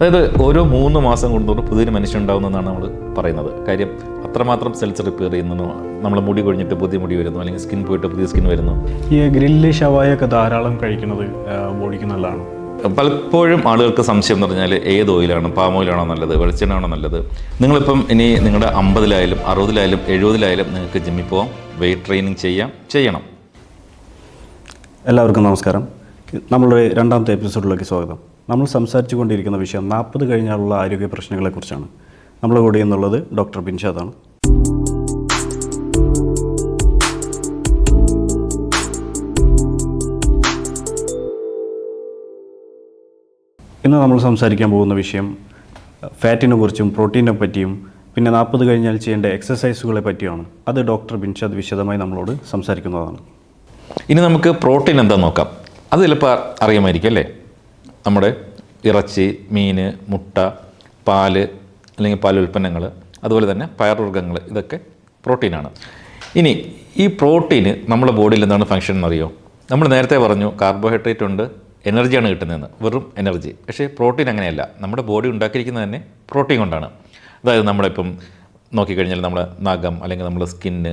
അതായത് ഓരോ മൂന്ന് മാസം കൊണ്ടുകൊണ്ട് പുതിയൊരു മനുഷ്യൻ ഉണ്ടാവുന്നതാണ് നമ്മൾ പറയുന്നത്. കാര്യം അത്രമാത്രം സെൽസ് റിപ്പയർ ചെയ്യുന്നു നമ്മൾ മുടി കൊഴിഞ്ഞിട്ട് പുതിയ മുടി വരുന്നു അല്ലെങ്കിൽ സ്കിൻ പോയിട്ട് പുതിയ സ്കിൻ വരുന്നു. ഈ ഗ്രില്ല് ഷവായൊക്കെ ധാരാളം കഴിക്കുന്നത് ബോഡിക്ക് നല്ലതാണ്. പലപ്പോഴും ആളുകൾക്ക് സംശയം എന്ന് പറഞ്ഞാൽ ഏത് ഓയിലാണ് പാം ഓയിലാണോ നല്ലത് വെളിച്ചെണ്ണയാണോ നല്ലത്? നിങ്ങളിപ്പം ഇനി നിങ്ങളുടെ അമ്പതിലായാലും അറുപതിലായാലും എഴുപതിലായാലും നിങ്ങൾക്ക് ജിമ്മിൽ പോകാം വെയിറ്റ് ട്രെയിനിങ് ചെയ്യാം ചെയ്യണം. എല്ലാവർക്കും നമസ്കാരം. നമ്മളുടെ രണ്ടാമത്തെ എപ്പിസോഡിലേക്ക് സ്വാഗതം. നമ്മൾ സംസാരിച്ചു കൊണ്ടിരിക്കുന്ന വിഷയം നാൽപ്പത് കഴിഞ്ഞാലുള്ള ആരോഗ്യ പ്രശ്നങ്ങളെക്കുറിച്ചാണ്. നമ്മുടെ കൂടെ എന്നുള്ളത് ഡോക്ടർ ബിൻഷാദാണ്. ഇന്ന് നമ്മൾ സംസാരിക്കാൻ പോകുന്ന വിഷയം ഫാറ്റിനെ കുറിച്ചും പ്രോട്ടീനെ പറ്റിയും പിന്നെ നാൽപ്പത് കഴിഞ്ഞാൽ ചെയ്യേണ്ട എക്സസൈസുകളെ പറ്റിയാണ് അത് ഡോക്ടർ ബിൻഷാദ് വിശദമായി നമ്മളോട് സംസാരിക്കുന്നതാണ്. ഇനി നമുക്ക് പ്രോട്ടീൻ എന്താ നോക്കാം. അത് ചിലപ്പോൾ അറിയാമായിരിക്കും അല്ലേ? നമ്മുടെ ഇറച്ചി മീൻ മുട്ട പാൽ അല്ലെങ്കിൽ പാലുൽപ്പന്നങ്ങൾ അതുപോലെ തന്നെ പയറുവർഗങ്ങൾ ഇതൊക്കെ പ്രോട്ടീനാണ് ഇനി ഈ പ്രോട്ടീന് നമ്മുടെ ബോഡിയിൽ എന്താണ് ഫങ്ഷൻ എന്നറിയോ? നമ്മൾ നേരത്തെ പറഞ്ഞു കാർബോഹൈഡ്രേറ്റ് ഉണ്ട് എനർജിയാണ് കിട്ടുന്നതെന്ന് വെറും എനർജി പക്ഷേ പ്രോട്ടീൻ അങ്ങനെയല്ല. നമ്മുടെ ബോഡി ഉണ്ടാക്കിയിരിക്കുന്നത് തന്നെ പ്രോട്ടീൻ കൊണ്ടാണ്. അതായത് നമ്മളിപ്പം നോക്കിക്കഴിഞ്ഞാൽ നമ്മുടെ നഖം അല്ലെങ്കിൽ നമ്മുടെ സ്കിന്ന്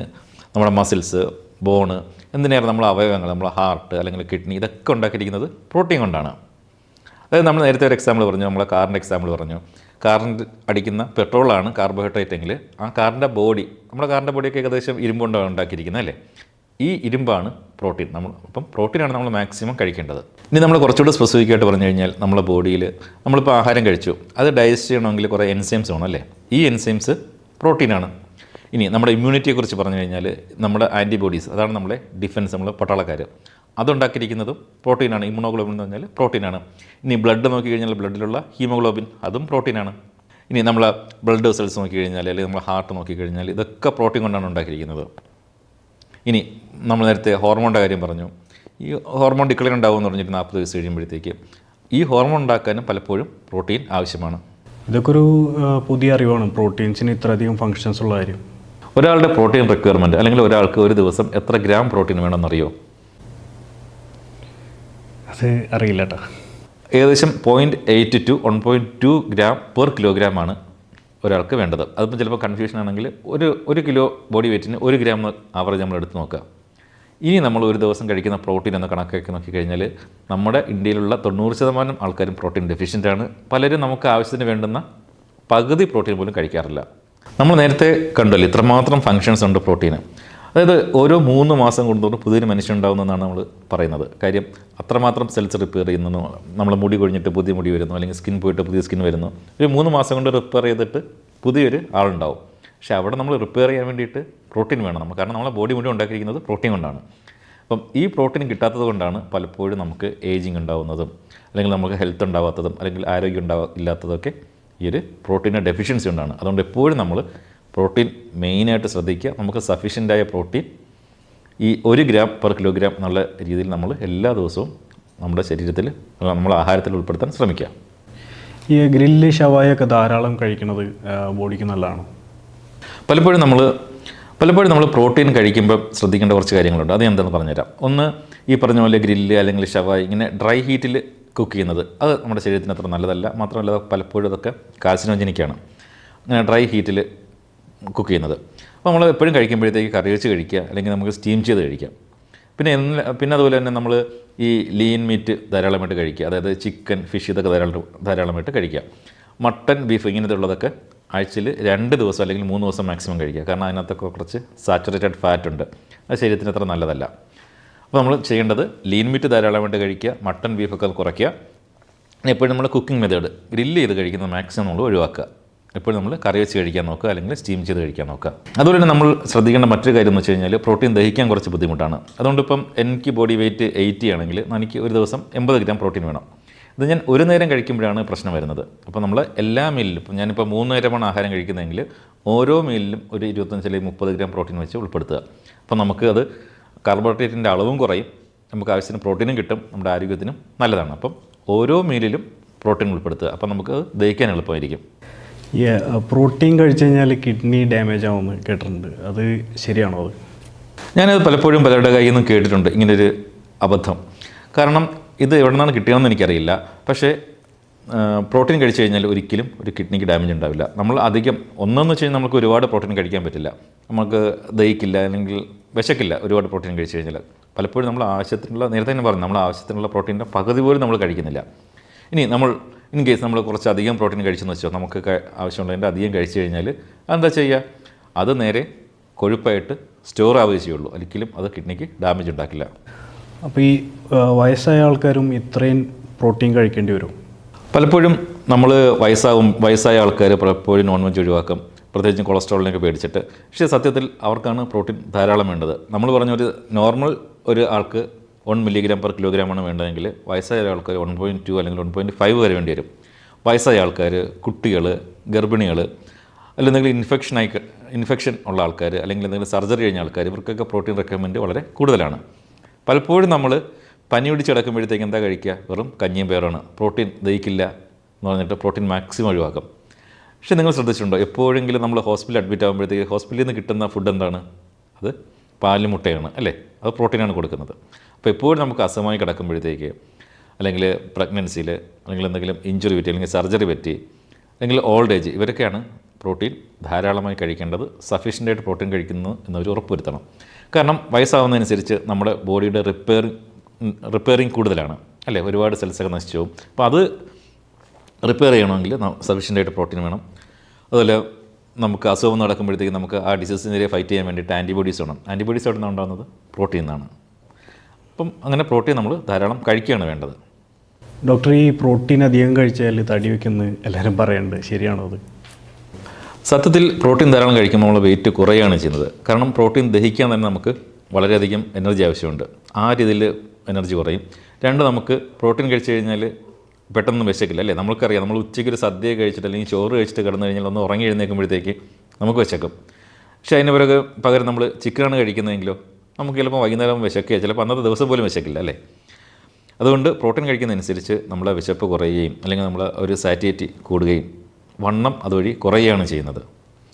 നമ്മുടെ മസിൽസ് ബോണ് എന്തിനേറെ നമ്മൾ അവയവങ്ങൾ നമ്മൾ ഹാർട്ട് അല്ലെങ്കിൽ കിഡ്നി ഇതൊക്കെ ഉണ്ടാക്കിയിരിക്കുന്നത് പ്രോട്ടീൻ കൊണ്ടാണ്. അതായത് നമ്മൾ നേരത്തെ ഒരു എക്സാമ്പിൾ പറഞ്ഞു നമ്മളെ കാറിന്റെ എക്സാമ്പിൾ പറഞ്ഞു. കാറിന്റെ അടിക്കുന്ന പെട്രോളാണ് കാർബോഹൈഡ്രേറ്റ് എങ്കിൽ ആ കാറിന്റെ ബോഡി നമ്മുടെ കാറിന്റെ ബോഡിയൊക്കെ ഏകദേശം ഇരുമ്പുകൊണ്ടാണ് ഉണ്ടാക്കിയിരിക്കുന്നത് അല്ലേ? ഈ ഇരുമ്പാണ് പ്രോട്ടീൻ നമ്മൾ അപ്പം പ്രോട്ടീനാണ് നമ്മൾ മാക്സിമം കഴിക്കേണ്ടത്. ഇനി നമ്മൾ കുറച്ചുകൂടി സ്പെസിഫിക് ആയിട്ട് പറഞ്ഞു കഴിഞ്ഞാൽ നമ്മുടെ ബോഡിയിൽ നമ്മളിപ്പോൾ ആഹാരം കഴിച്ചു. അത് ഡൈജസ്റ്റ് ചെയ്യണമെങ്കിൽ കുറേ എൻസൈംസ് വേണം അല്ലേ? ഈ എൻസൈംസ് പ്രോട്ടീനാണ് ഇനി നമ്മുടെ ഇമ്മ്യൂണിറ്റിയെക്കുറിച്ച് പറഞ്ഞു കഴിഞ്ഞാൽ നമ്മുടെ ആന്റിബോഡീസ് അതാണ് നമ്മുടെ ഡിഫൻസ് നമ്മൾ പട്ടാളക്കാർ അതുണ്ടാക്കിയിരിക്കുന്നതും പ്രോട്ടീനാണ് ഇമ്മ്യൂണോഗ്ലോബിൻ എന്ന് പറഞ്ഞാൽ പ്രോട്ടീനാണ് ഇനി ബ്ലഡ് നോക്കി കഴിഞ്ഞാൽ ബ്ലഡിലുള്ള ഹീമോഗ്ലോബിൻ അതും പ്രോട്ടീനാണ് ഇനി നമ്മൾ ബ്ലഡ് സെൽസ് നോക്കി കഴിഞ്ഞാൽ അല്ലെങ്കിൽ നമ്മൾ ഹാർട്ട് നോക്കി കഴിഞ്ഞാൽ ഇതൊക്കെ പ്രോട്ടീൻ കൊണ്ടാണ് ഉണ്ടാക്കിയിരിക്കുന്നത്. ഇനി നമ്മൾ നേരത്തെ ഹോർമോണിന്റെ കാര്യം പറഞ്ഞു. ഈ ഹോർമോൺ ഡിക്ലെയർ ഉണ്ടാവുമെന്ന് പറഞ്ഞിട്ട് നാൽപ്പത് വയസ്സ് കഴിയുമ്പോഴത്തേക്ക് ഈ ഹോർമോൺ ഉണ്ടാക്കാനും പലപ്പോഴും പ്രോട്ടീൻ ആവശ്യമാണ്. ഇതൊക്കെ ഒരു പുതിയ അറിവാണ്. പ്രോട്ടീൻസിന് ഇത്രയധികം ഫങ്ഷൻസ് ഉള്ള കാര്യം. ഒരാളുടെ പ്രോട്ടീൻ റിക്വയർമെന്റ് അല്ലെങ്കിൽ ഒരാൾക്ക് ഒരു ദിവസം എത്ര ഗ്രാം പ്രോട്ടീൻ വേണമെന്നറിയോ? അത് അറിയില്ല കേട്ടോ ഏകദേശം point eight to one point two gram per kilogram ആണ് ഒരാൾക്ക് വേണ്ടത്. അതിപ്പോൾ ചിലപ്പോൾ കൺഫ്യൂഷൻ ആണെങ്കിൽ ഒരു ഒരു കിലോ ബോഡി വെയിറ്റിന് ഒരു ഗ്രാം ആവറേജ് നമ്മൾ എടുത്ത് നോക്കുക. ഇനി നമ്മൾ ഒരു ദിവസം കഴിക്കുന്ന പ്രോട്ടീൻ എന്ന നോക്കി നോക്കിക്കഴിഞ്ഞാൽ നമ്മുടെ ഇന്ത്യയിലുള്ള തൊണ്ണൂറ് ശതമാനം ആൾക്കാരും പ്രോട്ടീൻ ഡെഫിഷ്യന്റ് ആണ്. പലരും നമുക്ക് ആവശ്യത്തിന് വേണ്ടുന്ന പകുതി പ്രോട്ടീൻ പോലും കഴിക്കാറില്ല. നമ്മൾ നേരത്തെ കണ്ടല്ലോ ഇത്രമാത്രം ഫങ്ഷൻസ് ഉണ്ട് പ്രോട്ടീന് അതായത് ഓരോ മൂന്ന് മാസം കൊണ്ടുകൊണ്ട് പുതിയൊരു മനുഷ്യൻ ഉണ്ടാവുന്നതെന്നാണ് നമ്മൾ പറയുന്നത്. കാര്യം അത്രമാത്രം സെൽസ് റിപ്പയർ ചെയ്യുന്നു നമ്മൾ മുടി കൊഴിഞ്ഞിട്ട് പുതിയ മുടി വരുന്നു അല്ലെങ്കിൽ സ്കിൻ പോയിട്ട് പുതിയ സ്കിൻ വരുന്നു ഒരു മൂന്ന് മാസം കൊണ്ട് റിപ്പയർ ചെയ്തിട്ട് പുതിയൊരു ആളുണ്ടാവും. പക്ഷേ അവിടെ നമ്മൾ റിപ്പയർ ചെയ്യാൻ വേണ്ടിയിട്ട് പ്രോട്ടീൻ വേണം നമുക്ക്. കാരണം നമ്മളെ ബോഡി മുഴുവൻ ഉണ്ടാക്കിയിരിക്കുന്നത് പ്രോട്ടീൻ കൊണ്ടാണ്. അപ്പം ഈ പ്രോട്ടീൻ കിട്ടാത്തത് കൊണ്ടാണ് പലപ്പോഴും നമുക്ക് ഏജിങ് ഉണ്ടാവുന്നതും അല്ലെങ്കിൽ നമുക്ക് ഹെൽത്ത് ഉണ്ടാവാത്തതും അല്ലെങ്കിൽ ആരോഗ്യം ഉണ്ടാവാ ഇല്ലാത്തതൊക്കെ ഈ ഒരു പ്രോട്ടീന്റെ ഡെഫിഷ്യൻസി ഉണ്ടാണ് അതുകൊണ്ട് എപ്പോഴും നമ്മൾ പ്രോട്ടീൻ മെയിനായിട്ട് ശ്രദ്ധിക്കുക. നമുക്ക് സഫീഷ്യന്റായ പ്രോട്ടീൻ ഈ ഒരു ഗ്രാം പെർ കിലോഗ്രാം എന്നുള്ള രീതിയിൽ നമ്മൾ എല്ലാ ദിവസവും നമ്മുടെ ശരീരത്തിൽ നമ്മുടെ ആഹാരത്തിൽ ഉൾപ്പെടുത്താൻ ശ്രമിക്കുക. ഈ ഗ്രില്ല് ഷവായ ഒക്കെ ധാരാളം കഴിക്കുന്നത് ബോഡിക്ക് നല്ലതാണ്? പലപ്പോഴും നമ്മൾ പലപ്പോഴും നമ്മൾ പ്രോട്ടീൻ കഴിക്കുമ്പോൾ ശ്രദ്ധിക്കേണ്ട കുറച്ച് കാര്യങ്ങളുണ്ട്. അത് എന്താണെന്ന് പറഞ്ഞുതരാം. ഒന്ന് ഈ പറഞ്ഞ പോലെ ഗ്രില്ല് അല്ലെങ്കിൽ ഷവായ് ഇങ്ങനെ ഡ്രൈ ഹീറ്റിൽ കുക്ക് ചെയ്യുന്നത്. അത് നമ്മുടെ ശരീരത്തിന് അത്ര നല്ലതല്ല. മാത്രമല്ല പലപ്പോഴും അതൊക്കെ കാൽസിനോജനിക്കാണ് അങ്ങനെ ഡ്രൈ ഹീറ്റിൽ കുക്ക് ചെയ്യുന്നത്. അപ്പോൾ നമ്മൾ എപ്പോഴും കഴിക്കുമ്പോഴത്തേക്ക് കറി വെച്ച് കഴിക്കുക. അല്ലെങ്കിൽ നമുക്ക് സ്റ്റീം ചെയ്ത് കഴിക്കാം. പിന്നെ പിന്നെ അതുപോലെ തന്നെ നമ്മൾ ഈ ലീൻ മീറ്റ് ധാരാളമായിട്ട് കഴിക്കുക. അതായത് ചിക്കൻ ഫിഷ് ഇതൊക്കെ ധാരാളം ധാരാളമായിട്ട് കഴിക്കുക. മട്ടൻ ബീഫ് ഇങ്ങനത്തെ ഉള്ളതൊക്കെ ആഴ്ചയിൽ രണ്ട് ദിവസം അല്ലെങ്കിൽ മൂന്ന് ദിവസം മാക്സിമം കഴിക്കുക. കാരണം അതിനകത്തൊക്കെ കുറച്ച് സാച്ചുറേറ്റഡ് ഫാറ്റ് ഉണ്ട്. അത് ശരീരത്തിന് അത്ര നല്ലതല്ല. അപ്പോൾ നമ്മൾ ചെയ്യേണ്ടത് ലീൻ മീറ്റ് ധാരാളമായിട്ട് കഴിക്കുക മട്ടൺ ബീഫൊക്കെ കുറയ്ക്കുക. എപ്പോഴും നമ്മൾ കുക്കിംഗ് മെത്തേഡ് ഗ്രില്ല് ചെയ്ത് കഴിക്കുന്നത് മാക്സിമം നമ്മൾ ഒഴിവാക്കുക. എപ്പോഴും നമ്മൾ കറി വെച്ച് കഴിക്കാൻ നോക്കുക അല്ലെങ്കിൽ സ്റ്റീം ചെയ്ത് കഴിക്കാൻ നോക്കുക. അതുപോലെ തന്നെ നമ്മൾ ശ്രദ്ധിക്കേണ്ട മറ്റൊരു കാര്യം എന്ന് വെച്ച് കഴിഞ്ഞാൽ പ്രോട്ടീൻ ദഹിക്കാൻ കുറച്ച് ബുദ്ധിമുട്ടാണ്. അതുകൊണ്ട് ഇപ്പം എനിക്ക് ബോഡി വെയിറ്റ് എയ്റ്റി ആണെങ്കിൽ എനിക്ക് ഒരു ദിവസം എൺപത് ഗ്രാം പ്രോട്ടീൻ വേണം. ഇത് ഞാൻ ഒരു നേരം കഴിക്കുമ്പോഴാണ് പ്രശ്നം വരുന്നത്. അപ്പോൾ നമ്മൾ എല്ലാ മീലിലും ഇപ്പം ഞാനിപ്പോൾ മൂന്ന് നേരമാണ് ആഹാരം കഴിക്കുന്നതെങ്കിൽ ഓരോ മീലിലും ഒരു ഇരുപത്തഞ്ച് അല്ലെങ്കിൽ മുപ്പത് ഗ്രാം പ്രോട്ടീൻ വെച്ച് ഉൾപ്പെടുത്തുക. അപ്പോൾ നമുക്ക് അത് കാർബോഹൈഡ്രേറ്റിന്റെ അളവും കുറയും. നമുക്ക് ആവശ്യത്തിന് പ്രോട്ടീനും കിട്ടും. നമ്മുടെ ആരോഗ്യത്തിനും നല്ലതാണ്. അപ്പം ഓരോ മീലിലും പ്രോട്ടീൻ ഉൾപ്പെടുത്തുക. അപ്പം നമുക്ക് ദഹിക്കാൻ എളുപ്പമായിരിക്കും. പ്രോട്ടീൻ കഴിച്ചു കഴിഞ്ഞാൽ കിഡ്നി ഡാമേജ് ആവുമെന്ന് കേട്ടിട്ടുണ്ട്. അത് ശരിയാണോ അത്? ഞാനത് പലപ്പോഴും പലരുടെ കയ്യിൽ നിന്നും കേട്ടിട്ടുണ്ട്. ഇങ്ങനൊരു അബദ്ധം. കാരണം ഇത് എവിടെ നിന്നാണ് കിട്ടിയതെന്ന് എനിക്കറിയില്ല. പക്ഷേ പ്രോട്ടീൻ കഴിച്ചു കഴിഞ്ഞാൽ ഒരിക്കലും ഒരു കിഡ്നിക്ക് ഡാമേജ് ഉണ്ടാവില്ല. നമ്മൾ അധികം ഒന്നെന്ന് വെച്ച് കഴിഞ്ഞാൽ നമുക്ക് ഒരുപാട് പ്രോട്ടീൻ കഴിക്കാൻ പറ്റില്ല. നമുക്ക് ദഹിക്കില്ല അല്ലെങ്കിൽ വിശക്കില്ല. ഒരുപാട് പ്രോട്ടീൻ കഴിച്ചു കഴിഞ്ഞാൽ പലപ്പോഴും നമ്മൾ ആവശ്യത്തിനുള്ള നേരത്തെ തന്നെ പറഞ്ഞു നമ്മൾ ആവശ്യത്തിനുള്ള പ്രോട്ടീന്റെ പകുതി പോലും നമ്മൾ കഴിക്കുന്നില്ല. ഇനി നമ്മൾ ഇൻ കേസ് നമ്മൾ കുറച്ച് അധികം പ്രോട്ടീൻ കഴിച്ചെന്ന് വെച്ചോ നമുക്ക് ആവശ്യമുള്ളതിന്റെ അധികം കഴിച്ചു കഴിഞ്ഞാൽ അതെന്താ ചെയ്യുക അത് നേരെ കൊഴുപ്പായിട്ട് സ്റ്റോർ ആവുകയും ചെയ്യുള്ളൂ. ഒരിക്കലും അത് കിഡ്നിക്ക് ഡാമേജ് ഉണ്ടാക്കില്ല. അപ്പോൾ ഈ വയസ്സായ ആൾക്കാരും ഇത്രയും പ്രോട്ടീൻ കഴിക്കേണ്ടി വരും. പലപ്പോഴും നമ്മൾ വയസ്സാവും വയസ്സായ ആൾക്കാർ പലപ്പോഴും നോൺ വെജ് ഒഴിവാക്കും. പ്രത്യേകിച്ചും കൊളസ്ട്രോളിനൊക്കെ പേടിച്ചിട്ട്. പക്ഷേ സത്യത്തിൽ അവർക്കാണ് പ്രോട്ടീൻ ധാരാളം വേണ്ടത്. നമ്മൾ പറഞ്ഞ ഒരു നോർമൽ ഒരു ആൾക്ക് വൺ മില്ലിഗ്രാം പെർ കിലോഗ്രാമാണ് വേണ്ടതെങ്കിൽ വയസ്സായ ആൾക്കാർ വൺ പോയിന്റ് ടു അല്ലെങ്കിൽ വൺ പോയിന്റ് ഫൈവ് വരെ വേണ്ടി വരും. വയസ്സായ ആൾക്കാർ കുട്ടികൾ ഗർഭിണികൾ അല്ലെങ്കിൽ എന്തെങ്കിലും ഇൻഫെക്ഷൻ ആയി ഇൻഫെക്ഷൻ ഉള്ള ആൾക്കാർ അല്ലെങ്കിൽ എന്തെങ്കിലും സർജറി കഴിഞ്ഞ ആൾക്കാർ ഇവർക്കൊക്കെ പ്രോട്ടീൻ റെക്കമെൻഡ് വളരെ കൂടുതലാണ്. പലപ്പോഴും നമ്മൾ പനി പിടിച്ച് കിടക്കുമ്പോഴത്തേക്ക് എന്താ കഴിക്കുക? വെറും കഞ്ഞിയും പേരാണ് പ്രോട്ടീൻ ദഹിക്കില്ല എന്ന് പറഞ്ഞിട്ട് പ്രോട്ടീൻ മാക്സിമം ഒഴിവാക്കും. പക്ഷേ നിങ്ങൾ ശ്രദ്ധിച്ചിട്ടുണ്ടോ? എപ്പോഴെങ്കിലും നമ്മൾ ഹോസ്പിറ്റലിൽ അഡ്മിറ്റ് ആകുമ്പോഴത്തേക്ക് ഹോസ്പിറ്റലിൽ നിന്ന് കിട്ടുന്ന ഫുഡ് എന്താണ്? അത് പാലും മുട്ടയാണ് അല്ലേ? അത് പ്രോട്ടീനാണ് കൊടുക്കുന്നത്. അപ്പോൾ എപ്പോഴും നമുക്ക് അസുഖമായി കിടക്കുമ്പോഴത്തേക്ക് അല്ലെങ്കിൽ പ്രഗ്നൻസിയിൽ അല്ലെങ്കിൽ എന്തെങ്കിലും ഇഞ്ചുറി പറ്റി അല്ലെങ്കിൽ സർജറി പറ്റി അല്ലെങ്കിൽ ഓൾഡ് ഏജ് ഇവരൊക്കെയാണ് പ്രോട്ടീൻ ധാരാളമായി കഴിക്കേണ്ടത് സഫീഷ്യന്റായിട്ട് പ്രോട്ടീൻ കഴിക്കുന്നു എന്നൊരു ഉറപ്പുവരുത്തണം. കാരണം വയസ്സാവുന്നതനുസരിച്ച് നമ്മുടെ ബോഡിയുടെ റിപ്പയറിങ് റിപ്പയറിങ് കൂടുതലാണ് അല്ലേ? ഒരുപാട് സെൽസൊക്കെ നശിച്ചു പോകും. അപ്പോൾ അത് റിപ്പയർ ചെയ്യണമെങ്കിൽ സഫീഷ്യന്റ് ആയിട്ട് പ്രോട്ടീൻ വേണം. അതുപോലെ നമുക്ക് അസുഖം നടക്കുമ്പോഴത്തേക്ക് നമുക്ക് ആ ഡിസീസിനെതിരെ ഫൈറ്റ് ചെയ്യാൻ വേണ്ടിയിട്ട് ആന്റിബോഡീസ് വേണം. ആന്റിബോഡീസ് എവിടെ നിന്നാണ് ഉണ്ടാകുന്നത്? പ്രോട്ടീൻ നിന്നാണ് അപ്പം അങ്ങനെ പ്രോട്ടീൻ നമ്മൾ ധാരാളം കഴിക്കുകയാണ് വേണ്ടത്. ഡോക്ടർ ഈ പ്രോട്ടീൻ അധികം കഴിച്ചാൽ തടി വെക്കുന്നത് എല്ലാവരും പറയുന്നുണ്ട് ശരിയാണോ അത്? സത്യത്തിൽ പ്രോട്ടീൻ ധാരാളം കഴിക്കുമ്പോൾ നമ്മൾ വെയിറ്റ് കുറയുകയാണ് ചെയ്യുന്നത്. കാരണം പ്രോട്ടീൻ ദഹിക്കാൻ തന്നെ നമുക്ക് വളരെയധികം എനർജി ആവശ്യമുണ്ട്. ആ രീതിയിൽ എനർജി കുറയും. രണ്ട് നമുക്ക് പ്രോട്ടീൻ കഴിച്ചു കഴിഞ്ഞാൽ പെട്ടെന്ന് വിശക്കില്ല അല്ലേ? നമുക്കറിയാം നമ്മൾ ഉച്ചയ്ക്ക് ഒരു സദ്യ കഴിച്ചിട്ട് അല്ലെങ്കിൽ ചോറ് കഴിച്ചിട്ട് കിടന്നു കഴിഞ്ഞാൽ ഒന്ന് ഉറങ്ങി എഴുന്നേൽക്കുമ്പോഴത്തേക്ക് നമുക്ക് വിശക്കും പക്ഷേ അതിന് പിറകെ പകരം നമ്മൾ ചിക്കനാണ് കഴിക്കുന്നതെങ്കിലോ നമുക്ക് ചിലപ്പോൾ വൈകുന്നേരം വിശക്കുക ചിലപ്പോൾ അന്നത്തെ ദിവസം പോലും വിശക്കില്ല അല്ലേ? അതുകൊണ്ട് പ്രോട്ടീൻ കഴിക്കുന്നതനുസരിച്ച് നമ്മളെ വിശപ്പ് കുറയുകയും അല്ലെങ്കിൽ നമ്മൾ ഒരു സാറ്റിയറ്റി കൂടുകയും വണ്ണം അതുവഴി കുറയുകയാണ് ചെയ്യുന്നത്.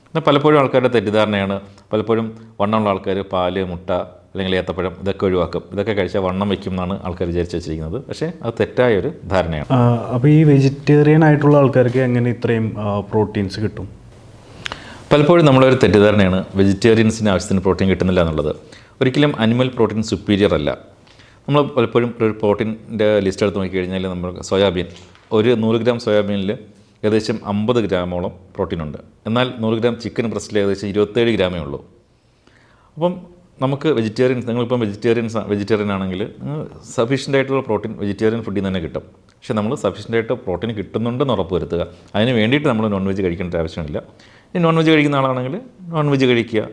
എന്നാൽ പലപ്പോഴും ആൾക്കാരുടെ തെറ്റിദ്ധാരണയാണ് പലപ്പോഴും വണ്ണമുള്ള ആൾക്കാർ പാൽ മുട്ട അല്ലെങ്കിൽ ഏത്തപ്പഴം ഇതൊക്കെ ഒഴിവാക്കും. ഇതൊക്കെ കഴിച്ചാൽ വണ്ണം വയ്ക്കും എന്നാണ് ആൾക്കാർ വിചാരിച്ച് വെച്ചിരിക്കുന്നത്. പക്ഷേ അത് തെറ്റായ ഒരു ധാരണയാണ് അപ്പോൾ ഈ വെജിറ്റേറിയൻ ആയിട്ടുള്ള ആൾക്കാർക്ക് എങ്ങനെ ഇത്രയും പ്രോട്ടീൻസ് കിട്ടും? പലപ്പോഴും നമ്മളൊരു തെറ്റിദ്ധാരണയാണ് വെജിറ്റേറിയൻസിന് ആവശ്യത്തിന് പ്രോട്ടീൻ കിട്ടുന്നില്ല എന്നുള്ളത്. ഒരിക്കലും അനിമൽ പ്രോട്ടീൻ സുപ്പീരിയർ അല്ല. നമ്മൾ പലപ്പോഴും ഒരു പ്രോട്ടീന്റെ ലിസ്റ്റ് എടുത്ത് നോക്കിക്കഴിഞ്ഞാൽ നമ്മൾ സോയാബീൻ ഒരു നൂറ് ഗ്രാം സോയാബീനിൽ ഏകദേശം അമ്പത് ഗ്രാമോളം പ്രോട്ടീൻ ഉണ്ട്. എന്നാൽ നൂറ് ഗ്രാം ചിക്കൻ ബ്രസ്റ്റിൽ ഏകദേശം ഇരുപത്തേഴ് ഗ്രാമേ ഉള്ളൂ. അപ്പം നമുക്ക് വെജിറ്റേറിയൻ നിങ്ങളിപ്പം വെജിറ്റേറിയൻസ് വെജിറ്റേറിയൻ ആണെങ്കിൽ സഫീഷ്യന്റ് ആയിട്ടുള്ള പ്രോട്ടീൻ വെജിറ്റേറിയൻ ഫുഡിൽ തന്നെ കിട്ടും. പക്ഷേ നമ്മൾ സഫീഷ്യന്റ് ആയിട്ട് പ്രോട്ടീൻ കിട്ടുന്നുണ്ടെന്ന് ഉറപ്പ് വരുത്തുക അതിന് വേണ്ടിയിട്ട് നമ്മൾ നോൺ വെജ് കഴിക്കേണ്ട ആവശ്യമില്ല. ഇനി നോൺ വെജ് കഴിക്കുന്ന ആളാണെങ്കിൽ നോൺ വെജ് കഴിക്കുക.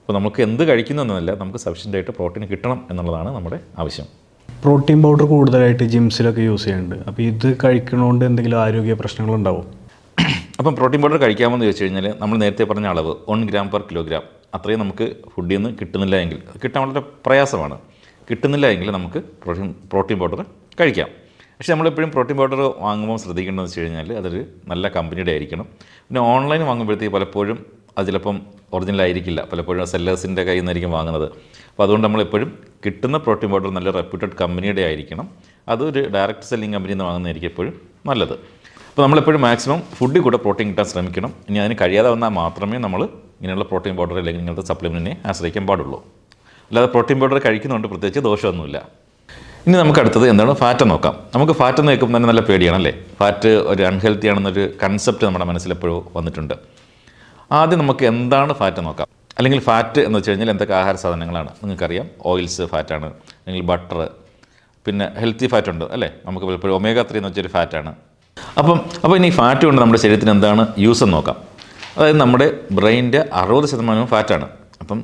അപ്പോൾ നമുക്ക് എന്ത് കഴിക്കുന്നതെന്നല്ല നമുക്ക് സഫീഷ്യന്റ് ആയിട്ട് പ്രോട്ടീൻ കിട്ടണം എന്നുള്ളതാണ് നമ്മുടെ ആവശ്യം. പ്രോട്ടീൻ പൗഡർ കൂടുതലായിട്ട് ജിംസിലൊക്കെ യൂസ് ചെയ്യുന്നുണ്ട് അപ്പോൾ ഇത് കഴിക്കണോണ്ട് എന്തെങ്കിലും ആരോഗ്യ പ്രശ്നങ്ങളുണ്ടാവും? അപ്പം പ്രോട്ടീൻ പൗഡർ കഴിക്കാമെന്ന് ചോദിച്ചു കഴിഞ്ഞാൽ നമ്മൾ നേരത്തെ പറഞ്ഞ അളവ് വൺ ഗ്രാം പെർ കിലോഗ്രാം അത്രയും നമുക്ക് ഫുഡിൽ നിന്ന് കിട്ടുന്നില്ല എങ്കിൽ കിട്ടാൻ വളരെ പ്രയാസമാണ്. കിട്ടുന്നില്ല എങ്കിൽ നമുക്ക് പ്രോട്ടീൻ പ്രോട്ടീൻ പൗഡർ കഴിക്കാം. പക്ഷേ നമ്മളെപ്പോഴും പ്രോട്ടീൻ പൗഡർ വാങ്ങുമ്പോൾ ശ്രദ്ധിക്കേണ്ടതെന്ന് വെച്ച് കഴിഞ്ഞാൽ അതൊരു നല്ല കമ്പനിയുടെ ആയിരിക്കണം. പിന്നെ ഓൺലൈൻ വാങ്ങുമ്പോഴത്തേക്ക് പലപ്പോഴും അത് ചിലപ്പം ഒറിജിനൽ ആയിരിക്കില്ല. പലപ്പോഴും സെല്ലേഴ്സിന്റെ കയ്യിൽ നിന്നായിരിക്കും വാങ്ങുന്നത്. അപ്പോൾ അതുകൊണ്ട് നമ്മളെപ്പോഴും കിട്ടുന്ന പ്രോട്ടീൻ പൗഡർ നല്ല റെപ്യൂട്ടഡ് കമ്പനിയുടെ ആയിരിക്കണം. അതൊരു ഡയറക്റ്റ് സെല്ലിംഗ് കമ്പനിയിൽ നിന്ന് വാങ്ങുന്നതായിരിക്കും എപ്പോഴും നല്ലത്. അപ്പോൾ നമ്മളെപ്പോഴും മാക്സിമം ഫുഡിൽ കൂടെ പ്രോട്ടീൻ കിട്ടാൻ ശ്രമിക്കണം. ഇനി അതിന് കഴിയാതെ വന്നാൽ മാത്രമേ നമ്മൾ ഇങ്ങനെയുള്ള പ്രോട്ടീൻ പൗഡർ അല്ലെങ്കിൽ ഇങ്ങനത്തെ സപ്ലിമെന്റിനെ ആശ്രയിക്കാൻ പാടുള്ളൂ. അല്ലാതെ പ്രോട്ടീൻ പൗഡർ കഴിക്കുന്നതുകൊണ്ട് പ്രത്യേകിച്ച് ദോഷമൊന്നുമില്ല. ഇനി നമുക്ക് അടുത്തത് എന്താണ്? ഫാറ്റ് നോക്കാം. നമുക്ക് ഫാറ്റ് എന്ന് കേൾക്കുമ്പോൾ തന്നെ നല്ല പേടിയാണല്ലേ ഫാറ്റ് ഒരു അൺഹെൽത്തി ആണെന്നൊരു കൺസെപ്റ്റ് നമ്മുടെ മനസ്സിൽ എപ്പോഴും വന്നിട്ടുണ്ട്. ആദ്യം നമുക്ക് എന്താണ് ഫാറ്റ് നോക്കാം. അല്ലെങ്കിൽ ഫാറ്റ് എന്ന് വെച്ച് കഴിഞ്ഞാൽ എന്തൊക്കെ ആഹാര സാധനങ്ങളാണ്? നിങ്ങൾക്കറിയാം. ഓയിൽസ് ഫാറ്റാണ് അല്ലെങ്കിൽ ബട്ടർ പിന്നെ ഹെൽത്തി ഫാറ്റ് ഉണ്ട് അല്ലേ? നമുക്ക് പലപ്പോഴും ഒമേഗ ത്രീ എന്ന് വെച്ചൊരു ഫാറ്റാണ് അപ്പം അപ്പോൾ ഇനി ഫാറ്റ് കൊണ്ട് നമ്മുടെ ശരീരത്തിന് എന്താണ്? യൂസ് എന്ന് നോക്കാം. അതായത് നമ്മുടെ ബ്രെയിനിന്റെ അറുപത് ശതമാനവും ഫാറ്റാണ്. അപ്പം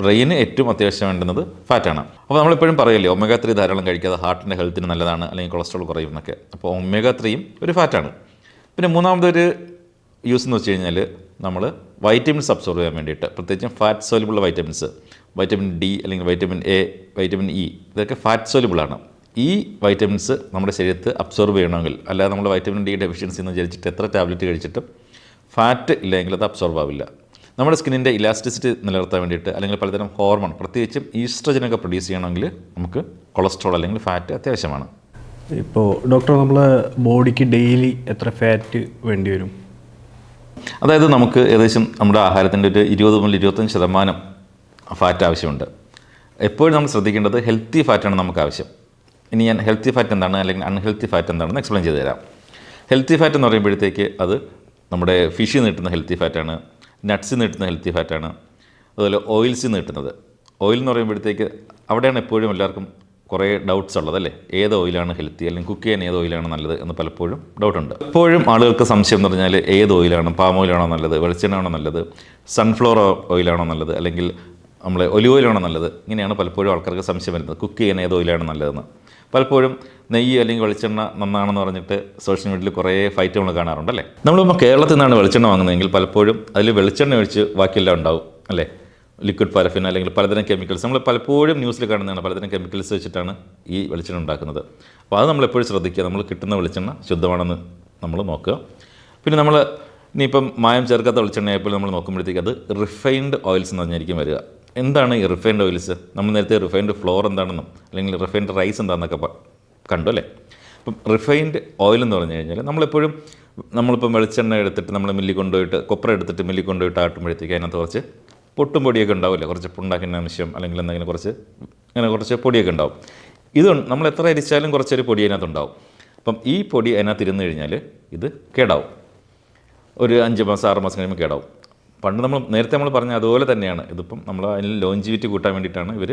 ബ്രെയിന് ഏറ്റവും അത്യാവശ്യം വേണ്ടുന്നത് ഫാറ്റാണ്. അപ്പോൾ നമ്മളെപ്പോഴും പറയല്ലേ ഒമേഗ ത്രീ ധാരാളം കഴിക്കാതെ ഹാർട്ടിന്റെ ഹെൽത്തിന് നല്ലതാണ് അല്ലെങ്കിൽ കൊളസ്ട്രോൾ കുറയും എന്നൊക്കെ. അപ്പോൾ ഒമേഗ ത്രീയും ഒരു ഫാറ്റാണ്. പിന്നെ മൂന്നാമതൊരു യൂസ് എന്ന് വെച്ച് കഴിഞ്ഞാൽ നമ്മൾ വൈറ്റമിൻസ് അബ്സോർവ് ചെയ്യാൻ വേണ്ടിയിട്ട് പ്രത്യേകിച്ചും fat soluble vitamins vitamin D അല്ലെങ്കിൽ വൈറ്റമിൻ എ വൈറ്റമിൻ ഇ ഇതൊക്കെ ഫാറ്റ് സോലിബിളാണ് ഈ വൈറ്റമിൻസ് നമ്മുടെ ശരീരത്ത് അബ്സോർവ് ചെയ്യണമെങ്കിൽ അല്ലാതെ നമ്മൾ വൈറ്റമിൻ ഡി ഡെഫിഷ്യൻസി എന്ന് വിചാരിച്ചിട്ട് എത്ര ടാബ്ലറ്റ് കഴിച്ചിട്ടും ഫാറ്റ് ഇല്ലെങ്കിൽ അത് അബ്സോർബ് ആവില്ല. നമ്മുടെ സ്കിന്നിന്റെ ഇലാസ്റ്റിസിറ്റി നിലനിർത്താൻ വേണ്ടിയിട്ട് അല്ലെങ്കിൽ പലതരം ഹോർമോൺ പ്രത്യേകിച്ചും ഈസ്ട്രജനൊക്കെ പ്രൊഡ്യൂസ് ചെയ്യണമെങ്കിൽ നമുക്ക് കൊളസ്ട്രോൾ അല്ലെങ്കിൽ ഫാറ്റ് അത്യാവശ്യമാണ്. ഇപ്പോൾ ഡോക്ടർ നമ്മൾ ബോഡിക്ക് ഡെയിലി എത്ര ഫാറ്റ് വേണ്ടി വരും? അതായത് നമുക്ക് ഏകദേശം നമ്മുടെ ആഹാരത്തിന്റെ ഒരു ഇരുപത് മുതൽ ഇരുപത്തഞ്ച് ശതമാനം ഫാറ്റ് ആവശ്യമുണ്ട്. എപ്പോഴും നമ്മൾ ശ്രദ്ധിക്കേണ്ടത് ഹെൽത്തി ഫാറ്റാണ് നമുക്ക് ആവശ്യം. ഇനി ഞാൻ ഹെൽത്തി ഫാറ്റ് എന്താണ് അല്ലെങ്കിൽ അൺഹെൽത്തി ഫാറ്റ് എന്താണെന്ന് എക്സ്പ്ലെയിൻ ചെയ്തു തരാം. ഹെൽത്തി ഫാറ്റ് എന്ന് പറയുമ്പോഴത്തേക്ക് അത് നമ്മുടെ ഫിഷിൽ നീട്ടുന്ന ഹെൽത്തി ഫാറ്റാണ് നട്ട്സിൽ നീട്ടുന്ന ഹെൽത്തി ഫാറ്റാണ് അതുപോലെ ഓയിൽസിൽ നീട്ടുന്നത്. ഓയിൽ എന്ന് പറയുമ്പോഴത്തേക്ക് അവിടെയാണ് എപ്പോഴും എല്ലാവർക്കും കുറേ ഡൗട്ട്സ് ഉള്ളത് അല്ലേ? ഏത് ഓയിലാണ് ഹെൽത്തി അല്ലെങ്കിൽ കുക്ക് ചെയ്യാൻ ഏത് ഓയിലാണ് നല്ലത് എന്ന് പലപ്പോഴും ഡൗട്ടുണ്ട് എപ്പോഴും ആളുകൾക്ക് സംശയം എന്ന് പറഞ്ഞാൽ ഏത് ഓയിലാണ് പാം ഓയിലാണോ നല്ലത് വെളിച്ചെണ്ണയാണോ നല്ലത് സൺഫ്ലവർ ഓയിലാണോ നല്ലത് അല്ലെങ്കിൽ നമ്മൾ ഒലിവ് ഓയിലാണ് നല്ലത്. ഇങ്ങനെയാണ് പലപ്പോഴും ആൾക്കാർക്ക് സംശയം വരുന്നത്. കുക്ക് ചെയ്യുന്ന ഏത് ഓയിലാണ് നല്ലതെന്ന്. പലപ്പോഴും നെയ്യ് അല്ലെങ്കിൽ വെളിച്ചെണ്ണ നന്നാണെന്ന് പറഞ്ഞിട്ട് സോഷ്യൽ മീഡിയയിൽ കുറേ ഫൈറ്റ് നമ്മൾ കാണാറുണ്ടല്ലേ നമ്മളിപ്പോൾ കേരളത്തിൽ നിന്നാണ് വെളിച്ചെണ്ണ വാങ്ങുന്നതെങ്കിൽ പലപ്പോഴും അതിൽ വെളിച്ചെണ്ണ ഒഴിച്ച് ബാക്കിയെല്ലാം ഉണ്ടാവും അല്ലേ? ലിക്വിഡ് പാരഫിൻ അല്ലെങ്കിൽ പലതരം കെമിക്കൽസ്. നമ്മൾ പലപ്പോഴും ന്യൂസിൽ കാണുന്നതാണ് പലതരം കെമിക്കൽസ് വെച്ചിട്ടാണ് ഈ വെളിച്ചെണ്ണ ഉണ്ടാക്കുന്നത്. അപ്പോൾ അത് നമ്മളെപ്പോഴും ശ്രദ്ധിക്കുക. നമ്മൾ കിട്ടുന്ന വെളിച്ചെണ്ണ ശുദ്ധമാണെന്ന് നമ്മൾ നോക്കുക. പിന്നെ നമ്മൾ ഇനിയിപ്പം മായം ചേർക്കാത്ത വെളിച്ചെണ്ണയായപ്പോൾ നമ്മൾ നോക്കുമ്പോഴത്തേക്ക് അത് റിഫൈൻഡ് ഓയിൽസ് എന്ന് പറഞ്ഞായിരിക്കും വരിക. എന്താണ് ഈ റിഫൈൻഡ് ഓയിൽസ് നമ്മൾ നേരത്തെ റിഫൈൻഡ് ഫ്ലോർ എന്താണെന്നും അല്ലെങ്കിൽ റിഫൈൻഡ് റൈസ് എന്താണെന്നൊക്കെ കണ്ടു അല്ലേ? അപ്പം റിഫൈൻഡ് ഓയിൽ എന്ന് പറഞ്ഞു കഴിഞ്ഞാൽ നമ്മളെപ്പോഴും നമ്മളിപ്പം വെളിച്ചെണ്ണ എടുത്തിട്ട് നമ്മൾ മില്ലി കൊണ്ടുപോയിട്ട് കൊപ്ര എടുത്തിട്ട് മില്ലി കൊണ്ടുപോയിട്ട് ആട്ടുമ്പോഴത്തേക്ക് അതിനകത്ത് കുറച്ച് പൊട്ടും പൊടിയൊക്കെ ഉണ്ടാവില്ലേ? കുറച്ച് പുണ്ടാക്കിന്റെ അംശം അല്ലെങ്കിൽ എന്തെങ്കിലും കുറച്ച് അങ്ങനെ കുറച്ച് പൊടിയൊക്കെ ഉണ്ടാവും. ഇത് നമ്മൾ എത്ര അരിച്ചാലും കുറച്ചൊരു പൊടി അതിനകത്ത് ഉണ്ടാവും. അപ്പം ഈ പൊടി അതിനകത്ത് ഇരുന്ന് കഴിഞ്ഞാൽ ഇത് കേടാവും. ഒരു അഞ്ച് മാസം ആറ് മാസം കഴിയുമ്പോൾ കേടാവും. പണ്ട് നമ്മൾ നേരത്തെ നമ്മൾ പറഞ്ഞ അതുപോലെ തന്നെയാണ്. ഇതിപ്പം നമ്മൾ അതിൽ ലോഞ്ചിവിറ്റി കൂട്ടാൻ വേണ്ടിയിട്ടാണ് ഇവർ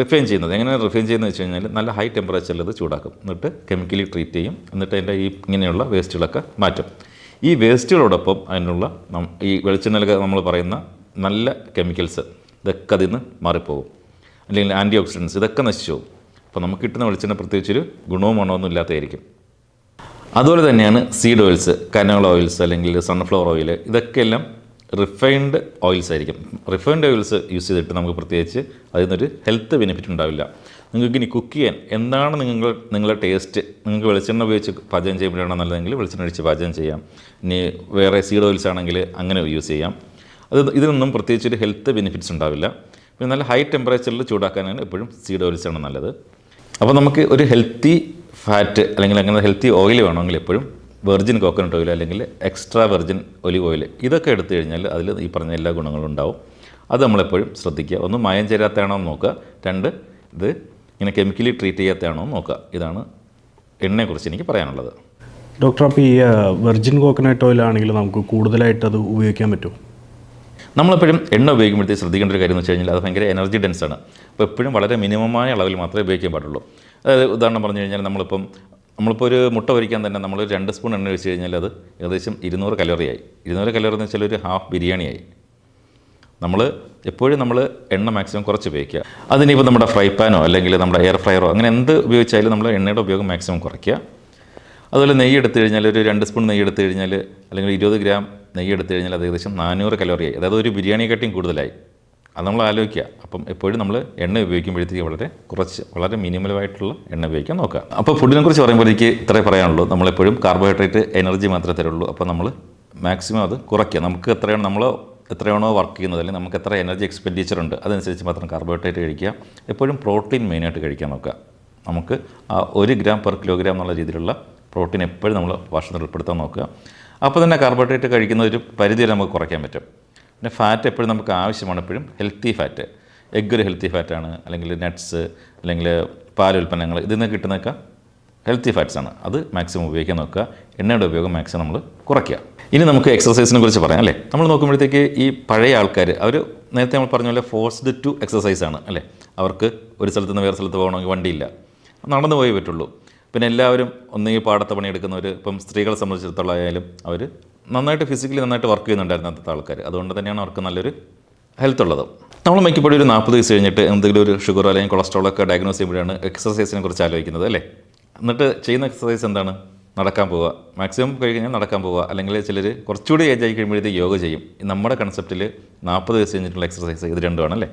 റിഫൈൻ ചെയ്യുന്നത്. എങ്ങനെയാണ് റിഫൈൻ ചെയ്യുന്നത് വെച്ച് കഴിഞ്ഞാൽ നല്ല ഹൈ ടെമ്പറേച്ചറിൽ ഇത് ചൂടാക്കും. എന്നിട്ട് കെമിക്കലി ട്രീറ്റ് ചെയ്യും. എന്നിട്ട് അതിന്റെ ഈ ഇങ്ങനെയുള്ള വേസ്റ്റുകളൊക്കെ മാറ്റും. ഈ വേസ്റ്റുകളോടൊപ്പം അതിനുള്ള ഈ ഈ വെളിച്ചെണ്ണയിലൊക്കെ നമ്മൾ പറയുന്ന നല്ല കെമിക്കൽസ് ഇതൊക്കെ അതിൽ നിന്ന് മാറിപ്പോകും. അല്ലെങ്കിൽ ആന്റി ഓക്സിഡൻസ് ഇതൊക്കെ നശിച്ചു പോകും. അപ്പോൾ നമുക്ക് കിട്ടുന്ന വെളിച്ചെണ്ണ പ്രത്യേകിച്ചൊരു ഗുണവും മണമൊന്നും ഇല്ലാത്തതായിരിക്കും. അതുപോലെ തന്നെയാണ് സീഡ് ഓയിൽസ് കനോൾ ഓയിൽസ് അല്ലെങ്കിൽ സൺഫ്ലവർ ഓയിൽ ഇതൊക്കെ എല്ലാം റിഫൈൻഡ് ഓയിൽസ് ആയിരിക്കും. റിഫൈൻഡ് ഓയിൽസ് യൂസ് ചെയ്തിട്ട് നമുക്ക് പ്രത്യേകിച്ച് അതിൽ നിന്നൊരു ഹെൽത്ത് ബെനിഫിറ്റ് ഉണ്ടാവില്ല. നിങ്ങൾക്ക് ഇനി കുക്ക് ചെയ്യാൻ എന്താണ് നിങ്ങൾ നിങ്ങളുടെ ടേസ്റ്റ്? നിങ്ങൾക്ക് വെളിച്ചെണ്ണ ഉപയോഗിച്ച് പാചകം ചെയ്യുമ്പോഴാണ് നല്ലതെങ്കിൽ വെളിച്ചെണ്ണ ഒഴിച്ച് പാചകം ചെയ്യാം. ഇനി വേറെ സീഡ് ഓയിൽസ് ആണെങ്കിൽ അങ്ങനെ യൂസ് ചെയ്യാം. അത് ഇതിനൊന്നും പ്രത്യേകിച്ച് ഒരു ഹെൽത്ത് ബെനിഫിറ്റ്സ് ഉണ്ടാവില്ല. പിന്നെ നല്ല ഹൈ ടെമ്പറേച്ചറിൽ ചൂടാക്കാനാണ് എപ്പോഴും സീഡ് ഓയിൽസ് ആണ് നല്ലത്. അപ്പോൾ നമുക്ക് ഒരു ഹെൽത്തി ഫാറ്റ് അല്ലെങ്കിൽ അങ്ങനെ ഹെൽത്തി ഓയിൽ വേണമെങ്കിൽ എപ്പോഴും വെർജിൻ കോക്കനട്ട് ഓയിൽ അല്ലെങ്കിൽ എക്സ്ട്രാ വെർജിൻ ഒലിവ് ഓയിൽ ഇതൊക്കെ എടുത്തു കഴിഞ്ഞാൽ അതിൽ ഈ പറഞ്ഞ എല്ലാ ഗുണങ്ങളും ഉണ്ടാവും. അത് നമ്മളെപ്പോഴും ശ്രദ്ധിക്കുക. ഒന്ന് മായം ചേരാത്തയാണോ എന്ന് നോക്കുക. രണ്ട് ഇത് ഇങ്ങനെ കെമിക്കലി ട്രീറ്റ് ചെയ്യാത്തയാണോ എന്ന് നോക്കുക. ഇതാണ് എണ്ണയെക്കുറിച്ച് എനിക്ക് പറയാനുള്ളത്. ഡോക്ടർ അപ്പോൾ ഈ വെർജിൻ കോക്കനട്ട് ഓയിൽ ആണെങ്കിൽ നമുക്ക് കൂടുതലായിട്ട് അത് ഉപയോഗിക്കാൻ പറ്റുമോ? നമ്മളെപ്പോഴും എണ്ണ ഉപയോഗിക്കുമ്പോഴത്തേക്ക് ശ്രദ്ധിക്കേണ്ട ഒരു കാര്യം എന്ന് വെച്ച് കഴിഞ്ഞാൽ അത് ഭയങ്കര എനർജി ഡെൻസാണ് ആണ്. അപ്പോൾ എപ്പോഴും വളരെ മിനിമമായ അളവിൽ മാത്രമേ ഉപയോഗിക്കാൻ പാടുള്ളൂ. അതായത് ഉദാഹരണം പറഞ്ഞു കഴിഞ്ഞാൽ നമ്മളിപ്പം നമ്മളിപ്പോൾ ഒരു മുട്ട പൊരിക്കാൻ തന്നെ നമ്മൾ രണ്ട് സ്പൂൺ എണ്ണ ഒഴിച്ച് കഴിഞ്ഞാൽ അത് ഏകദേശം ഇരുന്നൂറ് കലോറിയായി. ഇരുന്നൂറ് കലോറി എന്ന് വെച്ചാൽ ഒരു ഹാഫ് ബിരിയാണിയായി. നമ്മൾ എപ്പോഴും നമ്മൾ എണ്ണ മാക്സിമം കുറച്ച് ഉപയോഗിക്കുക. അതിനിപ്പോൾ നമ്മുടെ ഫ്രൈ പാനോ അല്ലെങ്കിൽ നമ്മുടെ എയർ ഫ്രയറോ അങ്ങനെ എന്ത് ഉപയോഗിച്ചാലും നമ്മൾ എണ്ണയുടെ ഉപയോഗം മാക്സിമം കുറയ്ക്കുക. അതുപോലെ നെയ്യ് എടുത്തു കഴിഞ്ഞാൽ ഒരു രണ്ട് സ്പൂൺ നെയ്യ് എടുത്തു കഴിഞ്ഞാൽ അല്ലെങ്കിൽ ഇരുപത് ഗ്രാം നെയ്യ് എടുത്തു കഴിഞ്ഞാൽ അത് ഏകദേശം നാനൂറ് കലോറിയായി. അതായത് ഒരു ബിരിയാണിയെക്കാട്ടിയും കൂടുതലായി. അത് നമ്മൾ ആലോചിക്കുക. അപ്പം എപ്പോഴും നമ്മൾ എണ്ണ ഉപയോഗിക്കുമ്പോഴത്തേക്ക് വളരെ കുറച്ച് വളരെ മിനിമലായിട്ടുള്ള എണ്ണ ഉപയോഗിക്കാൻ നോക്കുക. അപ്പോൾ ഫുഡിനെ കുറിച്ച് പറയുമ്പോഴേക്ക് ഇത്രേ പറയാനുള്ളൂ. നമ്മളെപ്പോഴും കാർബോഹൈഡ്രേറ്റ് എനർജി മാത്രമേ തരുള്ളൂ. അപ്പോൾ നമ്മൾ മാക്സിമം അത് കുറയ്ക്കുക. നമുക്ക് എത്രയാണ് നമ്മൾ എത്രയാണോ വർക്ക് ചെയ്യുന്നത് അല്ലെങ്കിൽ നമുക്ക് എത്ര എനർജി എക്സ്പെൻഡിച്ചർ ഉണ്ട് അതനുസരിച്ച് മാത്രം കാർബോഹൈഡ്രേറ്റ് കഴിക്കുക. എപ്പോഴും പ്രോട്ടീൻ മെയിനായിട്ട് കഴിക്കാൻ നോക്കുക. നമുക്ക് ആ ഒരു ഗ്രാം പെർ കിലോഗ്രാം എന്നുള്ള രീതിയിലുള്ള പ്രോട്ടീൻ എപ്പോഴും നമ്മൾ ഭക്ഷണത്തിൽ ഉൾപ്പെടുത്താൻ നോക്കുക. അപ്പോൾ തന്നെ കാർബോഹൈഡ്രേറ്റ് കഴിക്കുന്ന ഒരു പരിധി വരെ നമുക്ക് കുറയ്ക്കാൻ പറ്റും. പിന്നെ ഫാറ്റ് എപ്പോഴും നമുക്ക് ആവശ്യമാണ് എപ്പോഴും ഹെൽത്തി ഫാറ്റ് എഗ് ഒരു ഹെൽത്തി ഫാറ്റാണ് അല്ലെങ്കിൽ നട്ട്സ് അല്ലെങ്കിൽ പാൽ ഉൽപ്പന്നങ്ങൾ ഇതിൽ നിന്ന് കിട്ടുന്നതൊക്കെ ഹെൽത്തി ഫാറ്റ്സ് ആണ്. അത് മാക്സിമം ഉപയോഗിക്കാൻ നോക്കുക. എണ്ണയുടെ ഉപയോഗം മാക്സിമം നമ്മൾ കുറയ്ക്കുക. ഇനി നമുക്ക് എക്സസൈസിനെ കുറിച്ച് പറയാം അല്ലേ? നമ്മൾ നോക്കുമ്പോഴത്തേക്ക് ഈ പഴയ ആൾക്കാർ അവർ നേരത്തെ നമ്മൾ പറഞ്ഞ പോലെ ഫോഴ്സ്ഡ് ടു എക്സസൈസ് ആണ് അല്ലേ? അവർക്ക് ഒരു സ്ഥലത്ത് നിന്ന് വേറെ സ്ഥലത്ത് പോകണമെങ്കിൽ വണ്ടിയില്ല. നടന്നു പോയേ പറ്റുള്ളൂ. പിന്നെ എല്ലാവരും ഒന്നുകിൽ പാടത്തെ പണിയെടുക്കുന്നവർ ഇപ്പം സ്ത്രീകളെ സംബന്ധിച്ചിടത്തോളം ആയാലും അവർ നന്നായിട്ട് ഫിസിക്കലി നന്നായിട്ട് വർക്ക് ചെയ്യുന്നുണ്ടായിരുന്നു അന്നത്തെ ആൾക്കാർ അതുകൊണ്ട് തന്നെയാണ് അവർക്ക് നല്ലൊരു ഹെൽത്ത് ഉള്ളത്. നമ്മൾ മിക്കപ്പോഴും ഒരു നാൽപ്പത് വയസ്സ് കഴിഞ്ഞിട്ട് എന്തെങ്കിലും ഒരു ഷുഗർ അല്ലെങ്കിൽ കൊളസ്ട്രോൾ ഒക്കെ ഡയഗ്നോസ് ചെയ്യുമ്പോഴാണ് എക്സസൈസിനെ കുറിച്ച് ആലോചിക്കുന്നത് അല്ലേ? എന്നിട്ട് ചെയ്യുന്ന എക്സസൈസ് എന്താണ്? നടക്കാൻ പോവുക. മാക്സിമം കഴിഞ്ഞാൽ നടക്കാൻ പോവുക. അല്ലെങ്കിൽ ചിലർ കുറച്ചുകൂടി ഏജ് ആയി കഴിയുമ്പോഴത്തേക്ക് യോഗ ചെയ്യും. നമ്മുടെ കൺസെപ്റ്റിൽ നാൽപ്പത് വയസ്സ് കഴിഞ്ഞിട്ടുള്ള എക്സസൈസ് ഇത് രണ്ടുമാണ് അല്ലേ?